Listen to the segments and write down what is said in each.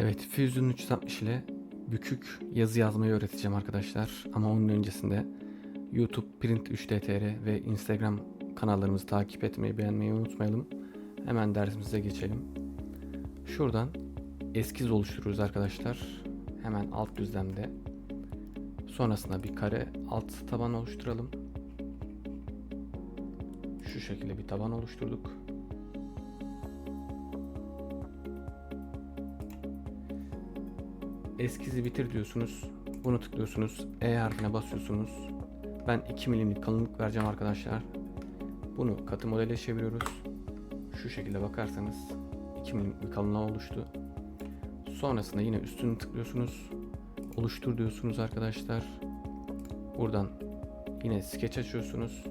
Evet, Fusion 360 ile bükük yazı yazmayı öğreteceğim arkadaşlar. Ama onun öncesinde YouTube Print 3DTR ve Instagram kanallarımızı takip etmeyi, beğenmeyi unutmayalım. Hemen dersimize geçelim. Şuradan eskiz oluşturuyoruz arkadaşlar. Hemen alt düzlemde. Sonrasında bir kare alt taban oluşturalım. Şu şekilde bir taban oluşturduk. Eskizi bitir diyorsunuz. Bunu tıklıyorsunuz. E harfine basıyorsunuz. Ben 2 milimlik kalınlık vereceğim arkadaşlar. Bunu katı modele çeviriyoruz. Şu şekilde bakarsanız 2 milimlik kalınlığa oluştu. Sonrasında yine üstünü tıklıyorsunuz. Oluştur diyorsunuz arkadaşlar. Buradan yine sketch açıyorsunuz.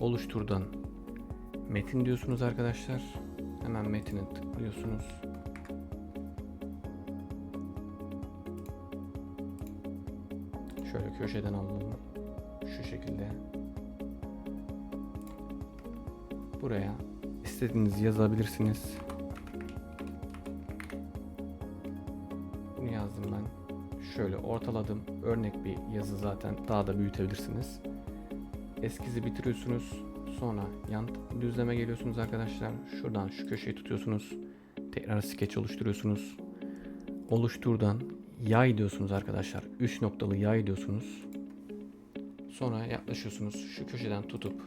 Oluşturdan metin diyorsunuz arkadaşlar. Hemen metini tıklıyorsunuz. Şöyle köşeden alalım. Şu şekilde. Buraya istediğiniz yazabilirsiniz. Bunu yazdım ben. Şöyle ortaladım. Örnek bir yazı zaten daha da büyütebilirsiniz. Eskizi bitiriyorsunuz. Sonra yan düzleme geliyorsunuz arkadaşlar. Şuradan şu köşeyi tutuyorsunuz. Tekrar sketch oluşturuyorsunuz. Oluşturdan yay diyorsunuz arkadaşlar. 3 noktalı yay diyorsunuz. Sonra yaklaşıyorsunuz. Şu köşeden tutup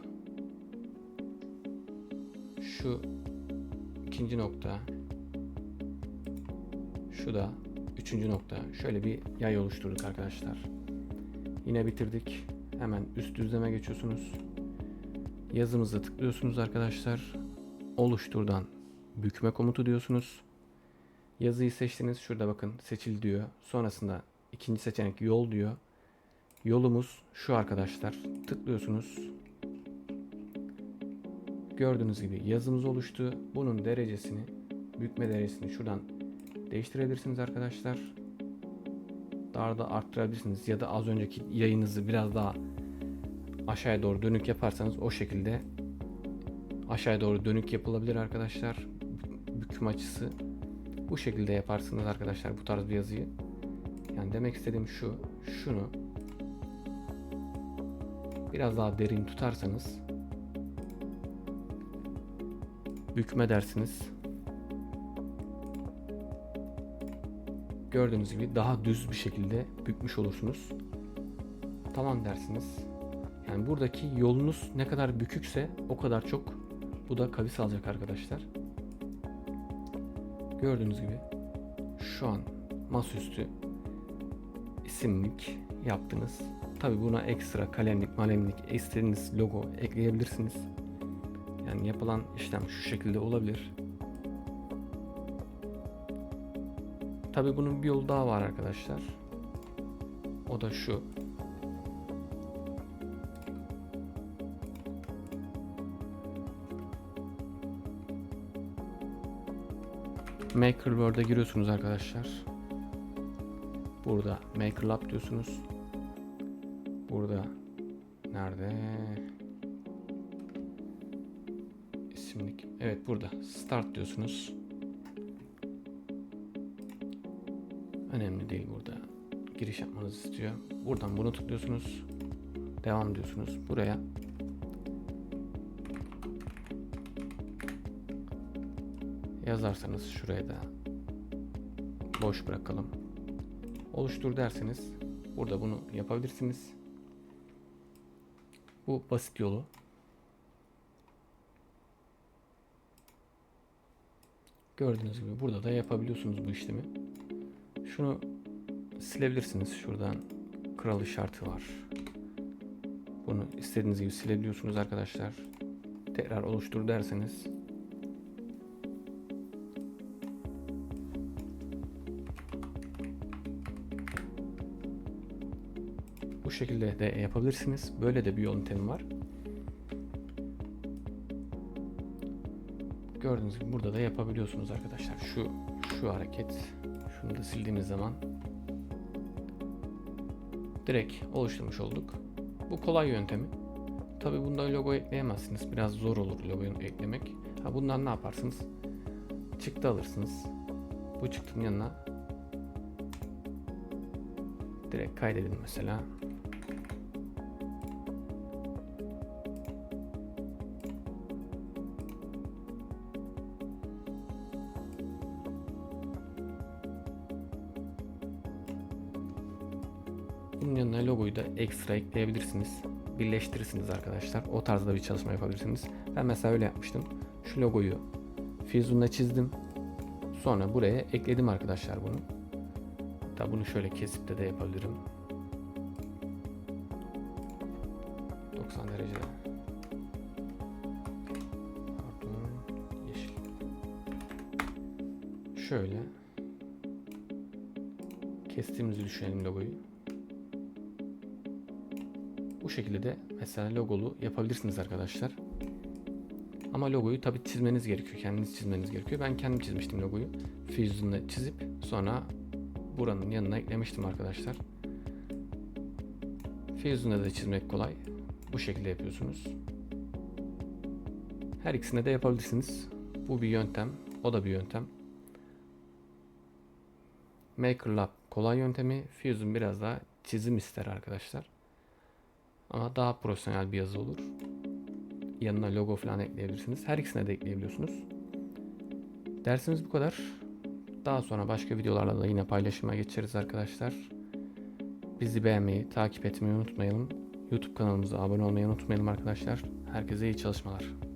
şu ikinci nokta şu da üçüncü nokta. Şöyle bir yay oluşturduk arkadaşlar. Yine bitirdik. Hemen üst düzleme geçiyorsunuz. Yazımızı tıklıyorsunuz arkadaşlar. Oluşturdan bükme komutu diyorsunuz. Yazıyı seçtiniz. Şurada bakın seçil diyor. Sonrasında ikinci seçenek yol diyor. Yolumuz şu arkadaşlar. Tıklıyorsunuz. Gördüğünüz gibi yazımız oluştu. Bunun derecesini, bükme derecesini şuradan değiştirebilirsiniz arkadaşlar. Daha da arttırabilirsiniz ya da az önceki yayınızı biraz daha aşağıya doğru dönük yaparsanız o şekilde aşağıya doğru dönük yapılabilir arkadaşlar. Büküm açısı bu şekilde yaparsınız arkadaşlar bu tarz bir yazıyı. Yani demek istediğim şu, şunu biraz daha derin tutarsanız bükme dersiniz. Gördüğünüz gibi daha düz bir şekilde bükmüş olursunuz. Tamam dersiniz. Yani buradaki yolunuz ne kadar bükükse o kadar çok bu da kavis alacak arkadaşlar. Gördüğünüz gibi şu an masaüstü isimlik yaptınız. Tabi buna ekstra kalemlik, malemlik, istediğiniz logo ekleyebilirsiniz. Yani yapılan işlem şu şekilde olabilir. Tabi bunun bir yolu daha var arkadaşlar. O da şu. Maker giriyorsunuz arkadaşlar. Burada Maker diyorsunuz. Burada nerede? İsimlik. Evet burada. Start diyorsunuz. Önemli değil burada. Giriş yapmanızı istiyor. Buradan bunu tıklıyorsunuz. Devam diyorsunuz. Buraya yazarsanız şuraya da boş bırakalım. Oluştur derseniz burada bunu yapabilirsiniz. Bu basit yolu. Gördüğünüz gibi burada da yapabiliyorsunuz bu işlemi. Şunu silebilirsiniz. Şuradan kral işareti var. Bunu istediğiniz gibi silebiliyorsunuz arkadaşlar. Tekrar oluştur derseniz şekilde de yapabilirsiniz. Böyle de bir yöntemi var. Gördüğünüz gibi burada da yapabiliyorsunuz arkadaşlar. Şu şu hareket. Şunu da sildiğimiz zaman direkt oluşturmuş olduk. Bu kolay yöntemi. Tabi bunda logo ekleyemezsiniz. Biraz zor olur logoyu eklemek. Ha bundan ne yaparsınız? Çıktı alırsınız. Bu çıktının yanına Direkt kaydedin mesela. Bunun yanına logoyu da ekstra ekleyebilirsiniz. Birleştirirsiniz arkadaşlar. O tarzda bir çalışma yapabilirsiniz. Ben mesela öyle yapmıştım. Şu logoyu Fusion'la çizdim. Sonra buraya ekledim arkadaşlar bunu. Hatta bunu şöyle kesip de de yapabilirim. 90 derecede. Pardon, yeşil. Şöyle kestiğimizi düşünelim logoyu. Bu şekilde de mesela logolu yapabilirsiniz arkadaşlar. Ama logoyu tabi çizmeniz gerekiyor. Kendiniz çizmeniz gerekiyor. Ben kendim çizmiştim logoyu. Fusion'la çizip sonra buranın yanına eklemiştim arkadaşlar. Fusion'da da çizmek kolay. Bu şekilde yapıyorsunuz. Her ikisine de yapabilirsiniz. Bu bir yöntem. O da bir yöntem. MakerLab kolay yöntemi. Fusion biraz daha çizim ister arkadaşlar. Ama daha profesyonel bir yazı olur. Yanına logo falan ekleyebilirsiniz. Her ikisine de ekleyebiliyorsunuz. Dersimiz bu kadar. Daha sonra başka videolarla da yine paylaşıma geçeriz arkadaşlar. Bizi beğenmeyi, takip etmeyi unutmayalım. YouTube kanalımıza abone olmayı unutmayalım arkadaşlar. Herkese iyi çalışmalar.